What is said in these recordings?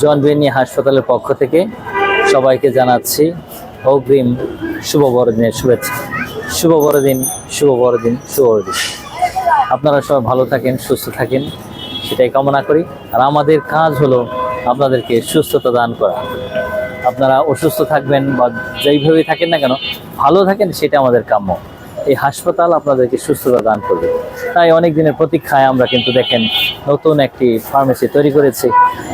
জন বেনি হাসপাতালের পক্ষ থেকে সবাইকে জানাচ্ছি অগ্রিম শুভ বড়দিনের শুভেচ্ছা। শুভ বড়দিন শুভ বড়দিন শুভ বড়দিন। আপনারা সবাই ভালো থাকেন, সুস্থ থাকেন, সেটাই কামনা করি। আর আমাদের কাজ হলো আপনাদেরকে সুস্থতা দান করা। আপনারা অসুস্থ থাকবেন বা যেইভাবেই থাকেন না কেন, ভালো থাকেন, সেটা আমাদের কাম্য। এই হাসপাতাল আপনাদেরকে সুস্থতা দান করবে। তাই অনেক দিনের প্রতীক্ষায় আমরা কিন্তু দেখেন নতুন একটি ফার্মেসি তৈরি করেছি।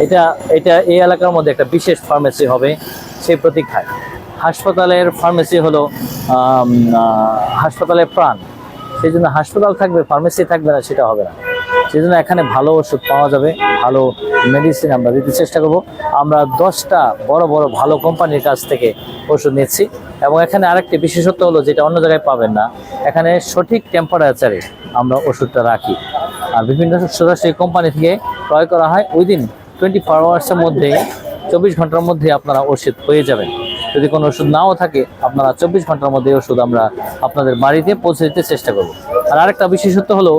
এটা এটা এই এলাকার মধ্যে একটা বিশেষ ফার্মেসি হবে সেই প্রতীক্ষায়। হাসপাতালের ফার্মেসি হলো হাসপাতালের প্রাণ। সেই জন্য হাসপাতাল থাকবে ফার্মেসি থাকবে না, সেটা হবে না। সেই জন্য এখানে ভালো ওষুধ পাওয়া যাবে, ভালো মেডিসিন আমরা দিতে চেষ্টা করব। আমরা দশটা বড় বড় ভালো কোম্পানির কাছ থেকে ওষুধ নিচ্ছি এবং এখানে আরেকটি বিশেষত্ব হলো যেটা অন্য জায়গায় পাবেন না, এখানে সঠিক টেম্পারেচারে আমরা ওষুধটা রাখি। আর বিভিন্ন সরাসরি কোম্পানি থেকে ক্রয় করা হয় ওই দিন টোয়েন্টি ফোর আওয়ার্সের মধ্যে, চব্বিশ ঘণ্টার মধ্যে আপনারা ওষুধ পেয়ে যাবেন। যদি কোনো ওষুধ নাও থাকে, আপনারা চব্বিশ ঘণ্টার মধ্যে ওষুধ আমরা আপনাদের বাড়িতে পৌঁছে দিতে চেষ্টা করব। আর আরেকটা বিশেষত্ব হলো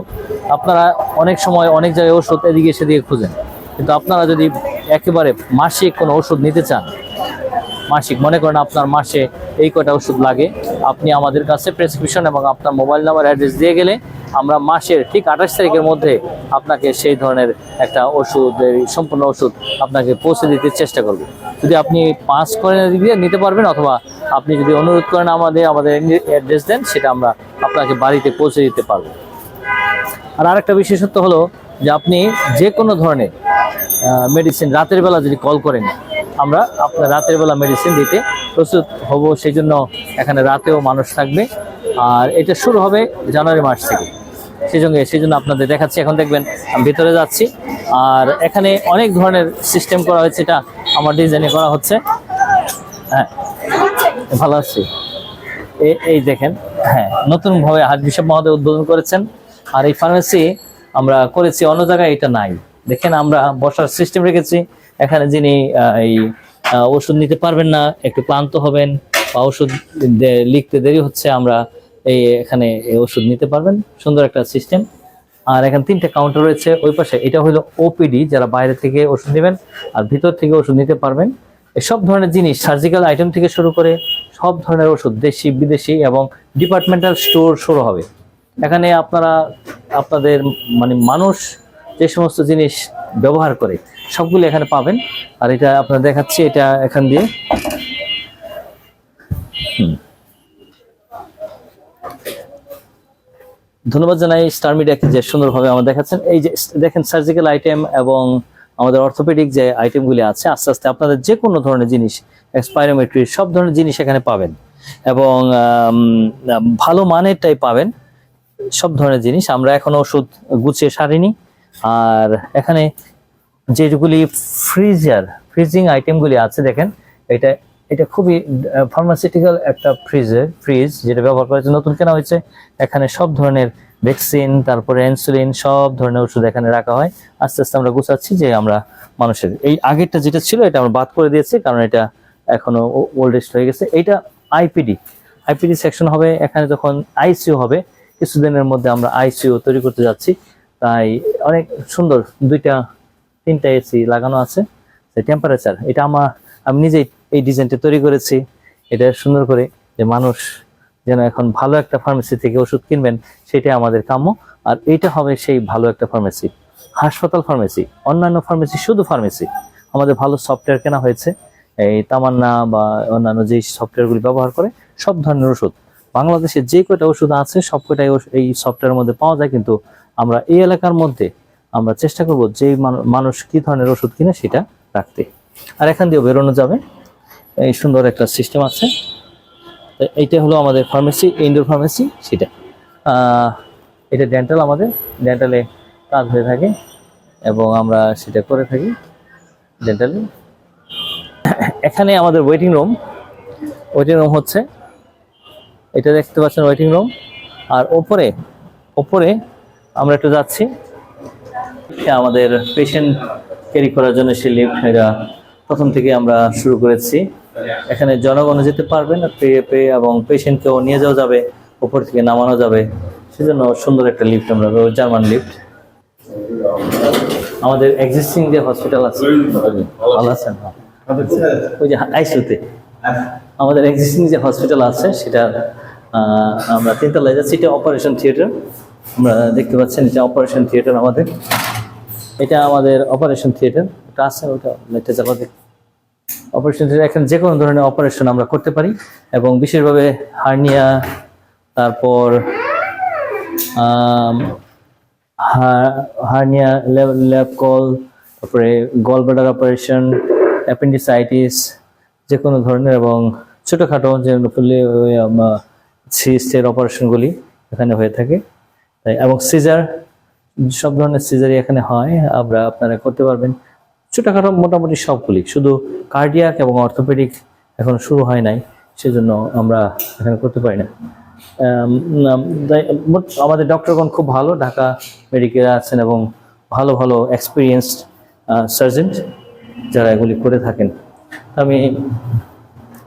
আপনারা অনেক সময় অনেক জায়গায় ওষুধ এদিকে সেদিকে খুঁজেন। কিন্তু আপনারা যদি একেবারে মাসিক কোনো ওষুধ নিতে চান, মাসিক, মনে করেন আপনার মাসে এই কটা ওষুধ লাগে, আপনি আমাদের কাছে প্রেসক্রিপশন এবং আপনার মোবাইল নাম্বার অ্যাড্রেস দিয়ে গেলে আমরা মাসের ঠিক আঠাশ তারিখের মধ্যে আপনাকে সেই ধরনের একটা ওষুধ সম্পূর্ণ ওষুধ আপনাকে পৌঁছে দিতে চেষ্টা করব। যদি আপনি পাঁচ করে দিয়ে নিতে পারবেন অথবা আপনি যদি অনুরোধ করেন আমাদের আমাদের অ্যাড্রেস দেন, সেটা আমরা আপনাকে বাড়িতে পৌঁছে দিতে পারব। আর আরেকটা বিশেষত্ব হলো যে আপনি যে কোনো ধরনের মেডিসিন রাতের বেলা যদি কল করেন, আমরা আপনার রাতের বেলা মেডিসিন দিতে প্রস্তুত হব। সেই জন্য এখানে রাতেও মানুষ থাকবে। আর এটা শুরু হবে জানুয়ারি মাস থেকে। সেই জন্য সেই জন্য আপনাদের দেখাচ্ছি। এখন দেখবেন, আমি ভেতরে যাচ্ছি। আর এখানে অনেক ধরনের সিস্টেম করা হয়েছে। এটা আমার ডিজাইনে করা হচ্ছে। হ্যাঁ ভালো আছি। এই দেখেন। হ্যাঁ নতুনভাবে হাট বিশপ মহোদয় উদ্বোধন করেছেন। আর এই ফার্মেসি আমরা করেছি, অন্য জায়গায় এটা নাই। দেখেন আমরা বসার সিস্টেম রেখেছি। এখানে যিনি এই ওষুধ নিতে পারবেন না, একটু ক্লান্ত হবেন বা ওষুধ লিখতে দেরি হচ্ছে, আমরা এই এখানে ওষুধ নিতে পারবেন। সুন্দর একটা সিস্টেম আর এখানে তিনটা কাউন্টার রয়েছে। ওই পাশে এটা হলো ওপিডি যারা বাইরে থেকে ওষুধ নেবেন আর ভিতর থেকে ওষুধ নিতে পারবেন। সব ধরনের জিনিস সার্জিক্যাল আইটেম থেকে শুরু করে সব ধরনের ওষুধ, দেশি, বিদেশি এবং ডিপার্টমেন্টাল স্টোর শুরু হবে। এখানে আপনারা, আপনাদের মানে মানুষ যে সমস্ত জিনিস ব্যবহার করে, সবগুলো এখানে পাবেন। আর এটা আপনারা দেখাচ্ছি, এটা এখান দিয়ে। ধন্যবাদ জানাই স্টার মিডিয়াকে যে সুন্দরভাবে আমার দেখাচ্ছেন। এই যে দেখেন সার্জিক্যাল আইটেম এবং আমাদের অর্থোপেডিক যে আইটেমগুলি আছে, আস্তে আস্তে আপনাদের যে কোনো ধরনের জিনিস এক্সপাইরোমেট্রি সব ধরনের জিনিস এখানে পাবেন। এবং ভালো মানেরটাই পাবেন। সব ধরনের জিনিস। আমরা এখনও ওষুধ গুছিয়ে সারিনি। আর এখানে যেগুলি ফ্রিজার ফ্রিজিং আইটেমগুলি আছে, দেখেন, এটা এটা খুবই ফার্মাসিউটিক্যাল একটা ফ্রিজের ফ্রিজ যেটা ব্যবহার করা হয়েছে, নতুন কেনা হয়েছে। এখানে সব ধরনের ভ্যাকসিন তারপরে ইনসুলিন সব ধরনের ওষুধ এখানে রাখা হয়। আস্তে আস্তে আমরা গুছাচ্ছি যে আমরা মানুষের, এই আগেরটা যেটা ছিল, এটা আমরা বাদ করে দিয়েছি, কারণ এটা এখনও ওল্ডেস্ট হয়ে গেছে। এইটা আইপিডি আইপিডি সেকশন হবে, এখানে যখন আইসিইউ হবে কিছুদিনের মধ্যে আমরা আইসিইউ তৈরি করতে যাচ্ছি। তাই অনেক সুন্দর দুইটা, তিনটা এসি লাগানো আছে। টেম্পারেচার এটা আমার, আমি নিজেই এই ডিজাইনটা তৈরি করেছি। এটা সুন্দর করে যে মানুষ যেন এখন ভালো একটা ফার্মেসি থেকে ওষুধ কিনবেন, সেটাই আমাদের কাম্য। আর এটা হবে সেই ভালো একটা ফার্মেসি হাসপাতাল ফার্মেসি অন্যান্য ফার্মেসি শুধু ফার্মেসি আমাদের ভালো সফটওয়্যার কেনা হয়েছে। এই তামান্না বা অন্যান্য যে সফটওয়্যারগুলি ব্যবহার করে, সব ধরনের ওষুধ। বাংলাদেশে যে কয়টা ওষুধ আছে, সব কয়টাই এই সফটওয়্যারের মধ্যে পাওয়া যায়। কিন্তু আমরা এই এলাকার মধ্যে আমরা চেষ্টা করব যে মানুষ কি ধরনের ওষুধ কিনে সেটা রাখতে। আর এখান দিয়েও বেরোনো যাবে। এই সুন্দর একটা সিস্টেম আছে। এইটা হলো আমাদের ফার্মেসি ইনডোর ফার্মেসি সেটা। এটা ডেন্টাল আমাদের। ডেন্টালে কাজ হয়ে থাকে এবং আমরা সেটা করে থাকি ডেন্টালে এখানে আমাদের ওয়েটিং রুম ওয়েটিং রুম হচ্ছে এটা দেখতে পাচ্ছেন ওয়েটিং রুম আর ওপরে ওপরে আমরা একটু যাচ্ছি। আমাদের পেশেন্ট ক্যারি করার জন্য সেই লিফট এটা প্রথম থেকে আমরা শুরু করেছি। এখানে জনগণ যেতে পারবেন পেয়ে পেয়ে এবং পেশেন্টকেও নিয়ে যাওয়া যাবে উপর থেকে নামানো যাবে। সেজন্য সুন্দর একটা লিফট আমরা জার্মান লিফট আমাদের এক্সিস্টিং যে হসপিটাল আছে ভালো আছেন। ওই যে আইসিউতে। আমাদের এক্সিস্টিং যে হসপিটাল আছে, সেটা আমরা তিনতলায় যাচ্ছি। এটা অপারেশন থিয়েটার আমরা দেখতে পাচ্ছেন এটা অপারেশন থিয়েটার আমাদের। এটা আমাদের অপারেশন থিয়েটার ওটা আছে, ওটা লাইটটা দেখ অপারেশন থিয়েটার এখানে যে কোনো ধরনের অপারেশন আমরা করতে পারি এবং বিশেষভাবে হার্নিয়া তারপর হার্নিয়া ল্যাব কল, তারপরে গল অপারেশন অ্যাপেন্ডিসাইটিস যে কোনো ধরনের এবং ছোটোখাটো যে সিস্টের অপারেশনগুলি এখানে হয়ে থাকে। তাই, এবং সিজার, সব ধরনের সিজারই এখানে হয়, আমরা আপনারা করতে পারবেন। ছোটোখাটো মোটামুটি সবগুলি, শুধু কার্ডিয়াক এবং অর্থোপেডিক এখন শুরু হয় নাই, সেজন্য আমরা এখানে করতে পারি না। আমাদের ডক্টরগণ খুব ভালো, ঢাকা মেডিকেলে আছেন এবং ভালো ভালো এক্সপিরিয়েন্সড সার্জেন যারা এগুলি করে থাকেন। আমি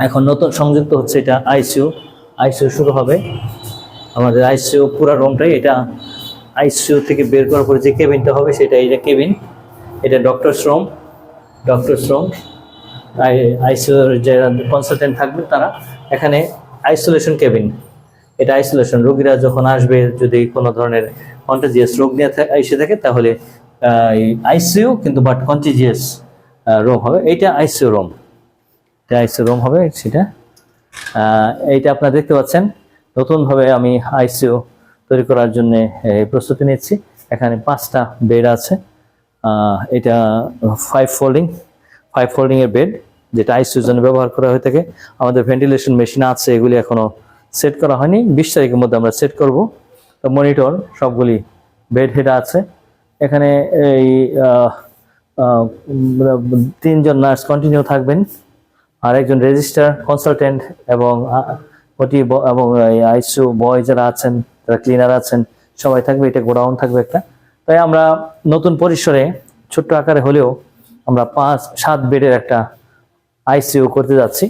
এখন নতুন সংযুক্ত হচ্ছে এটা আইসিইউ। আইসিইউ শুরু হবে। আমাদের আইসিইউ পুরো রুমটাই এটা আইসিইউ থেকে বের করার পরে যে কেবিনটা হবে সেটা এটা কেবিন। এটা ডক্টরস রুম। Doctors room. আইসিইউর যারা কনসালটেন্ট থাকবেন তারা এখানে আইসোলেশন কেবিন। এটা আইসোলেশন রোগীরা যখন আসবে, যদি কোনো ধরনের কন্টাজিয়াস রোগ নিয়ে এসে থাকে, তাহলে আইসিইউ কিন্তু বাট কন্টিজিয়াস রোগ হবে। এইটা আইসিইউ রুম। এটা আইসিইউ রুম হবে সেটা। এইটা আপনারা দেখতে পাচ্ছেন। নতুনভাবে আমি আইসিইউ তৈরি করার জন্য প্রস্তুতি নিচ্ছি। এখানে পাঁচটা বেড আছে। এটা ফাইভ ফোল্ডিং ফাইভ ফোল্ডিং এর বেড যেটা আইসিইউর জন্য ব্যবহার করা হয়ে থাকে। আমাদের ভেন্টিলেশন মেশিন আছে, এগুলি এখনও সেট করা হয়নি। বিশ তারিখের মধ্যে আমরা সেট করব। তো মনিটর সবগুলি বেড হেড আছে। এখানে এই তিনজন নার্স কন্টিনিউ থাকবেন। আর একজন রেজিস্টার কনসালটেন্ট এবং ওটি এবং আইসিউ বয় যারা আছেন, যারা ক্লিনার আছেন, সবাই থাকবে, এটা গোডাউন থাকবে একটা। তাই আমরা নতুন পরিসরে ছোট্ট আকারে হলেও আমরা পাঁচ, সাত বেডের একটা আইসিইউ করতে যাচ্ছি।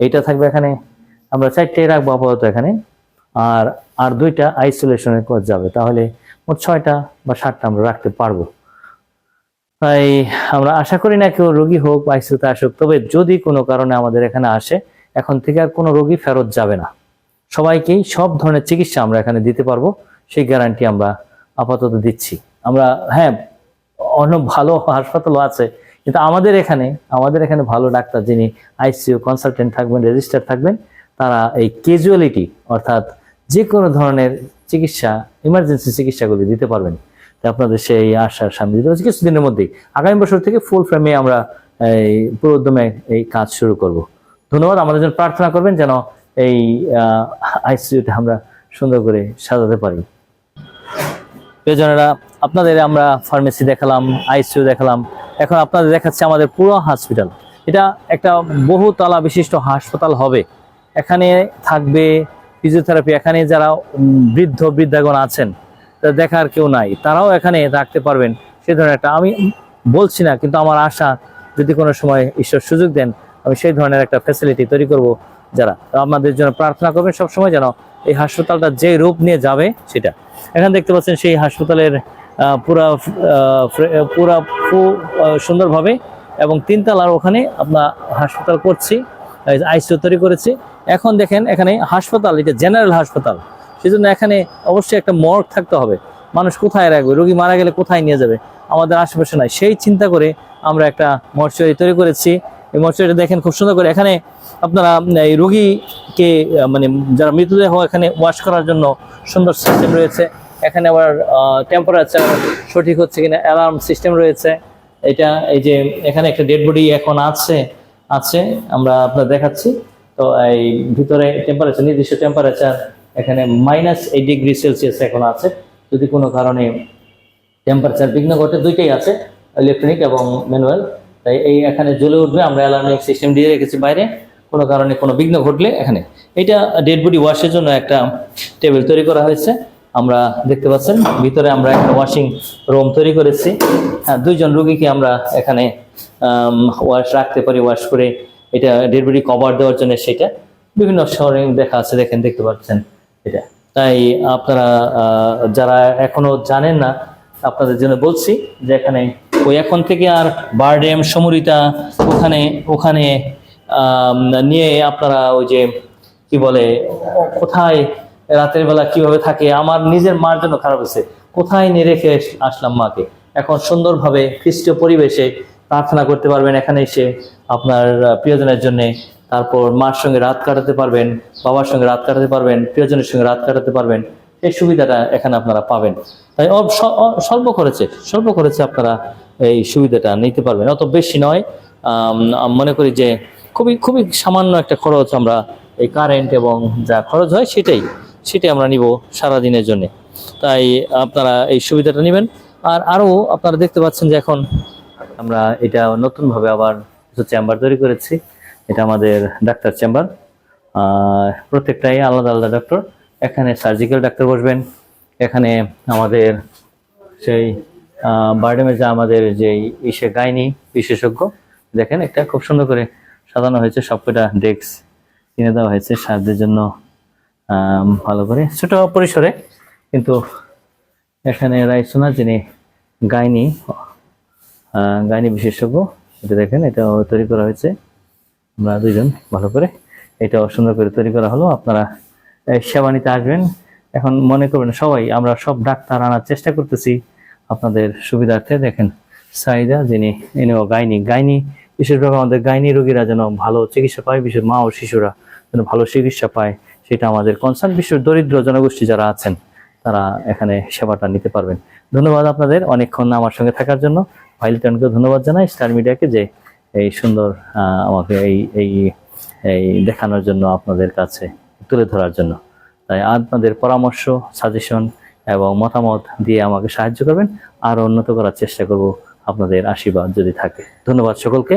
এইটা থাকবে এখানে, আমরা চারটেই রাখব আপাতত এখানে। আর আর দুইটা আইসোলেশনের আইসোলেশনে যাবে, তাহলে মোট ছয়টা বা সাতটা আমরা রাখতে পারব। তাই আমরা আশা করি না কেউ রোগী হোক বা আইসিউতে আসুক, তবে যদি কোনো কারণে আমাদের এখানে আসে, এখন থেকে আর কোনো রোগী ফেরত যাবে না। সবাইকেই সব ধরনের চিকিৎসা আমরা এখানে দিতে পারব, সেই গ্যারান্টি আমরা আপাতত দিচ্ছি। আমরা হ্যাঁ অন্য ভালো হাসপাতালও আছে, কিন্তু আমাদের এখানে আমাদের এখানে ভালো ডাক্তার যিনি আইসিইউ কনসালটেন্ট থাকবেন রেজিস্টার থাকবেন, তারা এই ক্যাজুয়ালিটি অর্থাৎ যে কোনো ধরনের চিকিৎসা ইমার্জেন্সি চিকিৎসাগুলি দিতে পারবেন। আপনাদের সেই আশার সামনে দিতে হচ্ছে কিছুদিনের মধ্যেই, আগামী বছর থেকে ফুল ফ্রেমে আমরা এই পুরো উদ্যমে এই কাজ শুরু করব। ধন্যবাদ, আমাদের জন্য প্রার্থনা করবেন যেন এই আইসিইউতে আমরা সুন্দর করে সাজাতে পারি। প্রিয়জনেরা, আপনাদের আমরা ফার্মেসি দেখালাম আইসিইউ দেখালাম, এখন আপনাদের দেখাচ্ছে আমাদের পুরো হসপিটাল এটা একটা বহুতলা বিশিষ্ট হাসপাতাল হবে। এখানে থাকবে ফিজিওথেরাপি এখানে যারা বৃদ্ধ, বৃদ্ধাগণ আছেন দেখার কেউ নাই। তারাও এখানে রাখতে পারবেন। সে ধরনের একটা আমি বলছি না, কিন্তু আমার আশা, যদি কোনো সময় ঈশ্বর সুযোগ দেন, আমি সেই ধরনের একটা ফ্যাসিলিটি তৈরি করব যারা। আপনাদের জন্য প্রার্থনা করবেন সবসময় যেন এই হাসপাতালটা যে রূপ নিয়ে যাবে, সেটা। এখানে দেখতে পাচ্ছেন সেই হাসপাতালের পুরা পুরা সুন্দরভাবে এবং তিনতলার ওখানে আপনার হাসপাতাল করছি আইসিইউ তৈরি করেছি। এখন দেখেন এখানে হাসপাতাল, এটা জেনারেল হাসপাতাল। সেজন্য এখানে অবশ্যই একটা মর্গ থাকতে হবে। মানুষ কোথায় রাখবে? রোগী মারা গেলে কোথায় নিয়ে যাবে? আমাদের আশেপাশে নাই। সেই চিন্তা করে আমরা একটা মর্চুয়ারি তৈরি করেছি। এই মর্চুয়ারিটা দেখেন খুব সুন্দর করে। এখানে আপনারা এই রোগীকে মানে যারা মৃতদেহ এখানে ওয়াশ করার জন্য সুন্দর সিস্টেম রয়েছে। এখানে আবার টেম্পারেচার সঠিক হচ্ছে কিনা অ্যালার্ম সিস্টেম রয়েছে। এটা, এই যে এখানে একটা ডেড বডি এখন আছে আছে। আমরা আপনার দেখাচ্ছি। তো এই ভিতরে টেম্পারেচার নির্দিষ্ট টেম্পারেচার এখানে মাইনাস এইট ডিগ্রি সেলসিয়াস এখন আছে। যদি কোনো কারণে টেম্পারেচার বিঘ্ন ঘটে, দুইটাই আছে ইলেকট্রনিক এবং ম্যানুয়াল তাই এই এখানে জ্বলে উঠবে, আমরা অ্যালার্মিং সিস্টেম দিয়ে রেখেছি বাইরে। কোনো কারণে কোনো বিঘ্ন ঘটলে এখানে। এটা ডেড বডি ওয়াশের জন্য একটা টেবিল তৈরি করা হয়েছে। আমরা দেখতে পাচ্ছেন, ভিতরে আমরা একটা ওয়াশিং রুম তৈরি করেছি। হ্যাঁ দুইজন রুগীকে আমরা এখানে ওয়াশ রাখতে পারি ওয়াশ করে এটা ডেড বডি কভার দেওয়ার জন্য সেটা। বিভিন্ন শহরে দেখা আছে দেখেন, দেখতে পাচ্ছেন। এটা। তাই আপনারা যারা এখনও জানেন না, আপনাদের জন্য বলছি যে এখানে ওই এখন থেকে আর বারডেম সমরিতা ওখানে ওখানে নিয়ে আপনারা ওই যে কি বলে, কোথায় রাতের বেলা কীভাবে থাকে, আমার নিজের মার জন্য খারাপ হয়েছে। কোথায় নিয়ে রেখে আসলাম মাকে? এখন সুন্দরভাবে খ্রিস্টীয় পরিবেশে প্রার্থনা করতে পারবেন এখানে এসে আপনার প্রিয়জনের জন্য। তারপর মার সঙ্গে রাত কাটাতে পারবেন, বাবার সঙ্গে রাত কাটাতে পারবেন, প্রিয়জনের সঙ্গে রাত কাটাতে পারবেন, এই সুবিধাটা এখানে আপনারা পাবেন। তাই স্বল্প খরচে স্বল্প খরচে আপনারা এই সুবিধাটা নিতে পারবেন। অত বেশি নয় মনে করি যে খুবই খুবই সামান্য একটা খরচ আমরা এই কারেন্ট এবং যা খরচ হয় সেটাই সেটাই আমরা নিব সারাদিনের জন্য। তাই আপনারা এই সুবিধাটা নেবেন। আর আরও আপনারা দেখতে পাচ্ছেন যে এখন আমরা এটা নতুনভাবে আবার চেম্বার তৈরি করেছি। এটা আমাদের ডাক্তার চেম্বার। প্রত্যেকটাই আলাদা আলাদা ডক্টর এখানে সার্জিক্যাল ডাক্তার বসবেন। এখানে আমাদের সেই বার্ডেমে যা আমাদের যে ইসে গাইনি বিশেষজ্ঞ, দেখেন একটা খুব সুন্দর করে সাজানো হয়েছে। সবকটা ডেস্ক কিনে দেওয়া হয়েছে সাহায্যের জন্য ভালো করে। ছোট পরিসরে, কিন্তু এখানে রাইসোনা যিনি গাইনি গাইনি বিশেষজ্ঞ, এটা দেখেন, এটা তৈরি করা হয়েছে। আমরা দুইজন ভালো করে এটাও সুন্দর করে তৈরি করা হলো। আপনারা সেবা নিতে আসবেন। এখন মনে করবেন সবাই, আমরা সব ডাক্তার আনার চেষ্টা করতেছি। আপনাদের সুবিধার্থে দেখেন, সাইদা যিনি, ইনিও গাইনি। গাইনি, বিশেষভাবে আমাদের গাইনি রোগীরা যেন ভালো চিকিৎসা পায়, বিশেষ মা ও শিশুরা যেন ভালো চিকিৎসা পায়, সেটা আমাদের কনসার্ন বিশ্বের দরিদ্র জনগোষ্ঠী যারা আছেন, তারা এখানে সেবাটা নিতে পারবেন। ধন্যবাদ আপনাদের অনেকক্ষণ আমার সঙ্গে থাকার জন্য। ভাইলিটনকে ধন্যবাদ জানাই, স্টার মিডিয়াকে যে এই সুন্দর আমাকে এই এই এই দেখানোর জন্য আপনাদের কাছে, তুলে ধরার জন্য। তাই আপনাদের পরামর্শ সাজেশন এবং মতামত দিয়ে আমাকে সাহায্য করবেন। আর উন্নত করার চেষ্টা করব আপনাদের আশীর্বাদ যদি থাকে। ধন্যবাদ সকলকে।